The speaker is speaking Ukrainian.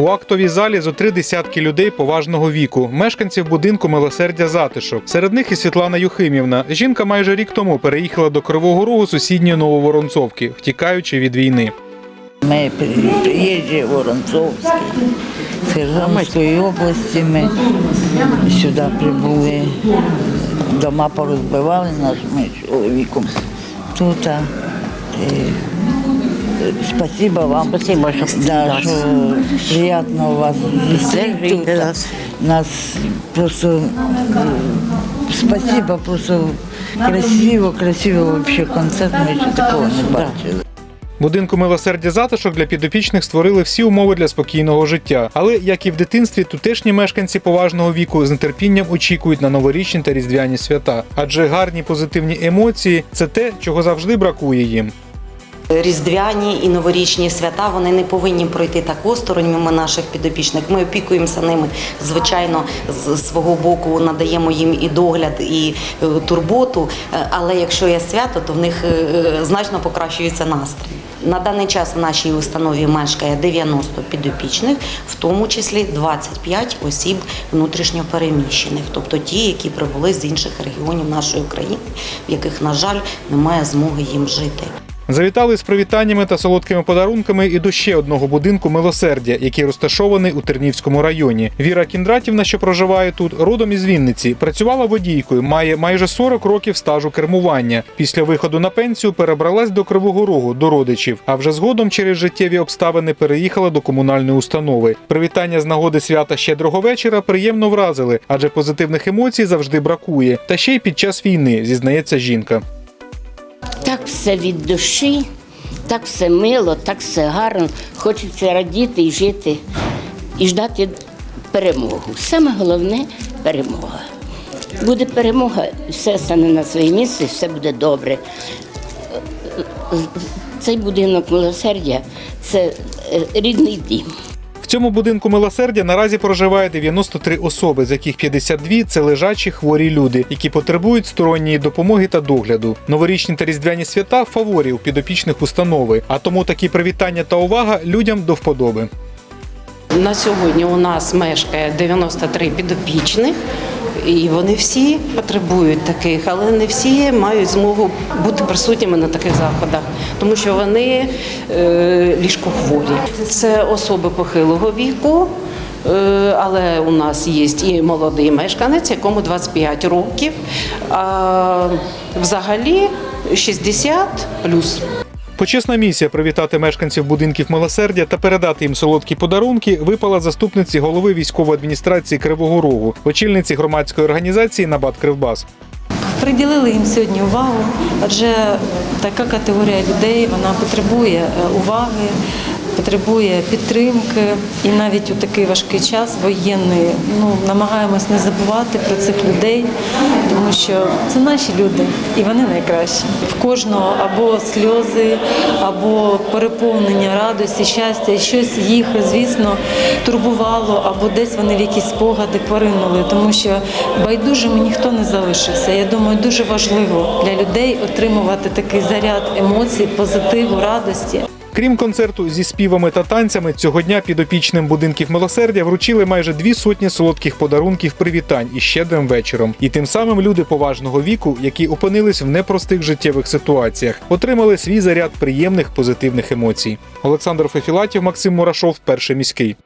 У актовій залі зо три десятки людей поважного віку, мешканців будинку милосердя затишок. Серед них і Світлана Юхимівна. Жінка майже рік тому переїхала до Кривого Рогу сусідньої Нововоронцовки, втікаючи від війни. Ми приїжджі Воронцовський, з Херсонської області ми сюди прибули. Дома порозбивали нашими чоловіком. Тут спасибо вам. Спасибо, що да, що приємно вас зустріти нас. Нас просто е, спасибо, просто красиво, красиво вообще концерт. Ми ще такого не бачили. Будинку милосердя затишок для підопічних створили всі умови для спокійного життя. Але як і в дитинстві, тутешні мешканці поважного віку з нетерпінням очікують на новорічні та різдвяні свята. Адже гарні позитивні емоції це те, чого завжди бракує їм. Різдвяні і новорічні свята вони не повинні пройти так осторонь мимо наших підопічних. Ми опікуємося ними, звичайно, з свого боку надаємо їм і догляд, і е, турботу. Е, Але якщо є свято, то в них е, значно покращується настрій. На даний час в нашій установі мешкає 90 підопічних, в тому числі 25 осіб внутрішньо переміщених, тобто ті, які прибули з інших регіонів нашої країни, в яких, на жаль, немає змоги їм жити. Завітали з привітаннями та солодкими подарунками і до ще одного будинку милосердя, який розташований у Тернівському районі. Віра Кіндратівна, що проживає тут, родом із Вінниці, працювала водійкою, має майже 40 років стажу кермування. Після виходу на пенсію перебралась до Кривого Рогу до родичів, а вже згодом через життєві обставини переїхала до комунальної установи. Привітання з нагоди свята щедрого вечора приємно вразили, адже позитивних емоцій завжди бракує. Та ще й під час війни, зізнається жінка. Так все від душі, так все мило, так все гарно. Хочеться радіти і жити, і ждати перемогу. Саме головне перемога. Буде перемога, все стане на своє місце, все буде добре. Цей будинок милосердя це е, рідний дім. Цьому будинку милосердя наразі проживає 93 особи, з яких 52 – це лежачі хворі люди, які потребують сторонньої допомоги та догляду. Новорічні та різдвяні свята фаворів підопічних установи, а тому такі привітання та увага людям до вподоби. На сьогодні у нас мешкає 93 підопічних, і вони всі потребують таких, але не всі мають змогу бути присутніми на таких заходах, тому що вони е, ліжкохворі. Це особи похилого віку. е, Але у нас є і молодий мешканець, якому 25 років, а взагалі 60 плюс. Почесна місія привітати мешканців будинків милосердя та передати їм солодкі подарунки випала заступниці голови військової адміністрації Кривого Рогу, очільниці громадської організації Набат Кривбас. Приділили їм сьогодні увагу, адже така категорія людей вона потребує е, уваги, потребує підтримки. І навіть у такий важкий час воєнний ну, намагаємось не забувати про цих людей, тому що це наші люди і вони найкращі. В кожного або сльози, або переповнення радості, щастя, щось їх, звісно, турбувало, або десь вони в якісь спогади поринули, тому що байдужими ніхто не залишився. Я думаю, дуже важливо для людей отримувати такий заряд емоцій, позитиву, радості. Крім концерту зі співами та танцями, цього дня підопічним будинків милосердя вручили майже дві сотні солодких подарунків привітань і щедрим вечором. І тим самим люди поважного віку, які опинились в непростих життєвих ситуаціях, отримали свій заряд приємних позитивних емоцій. Олександр Фефілатів, Максим Мурашов, перший міський.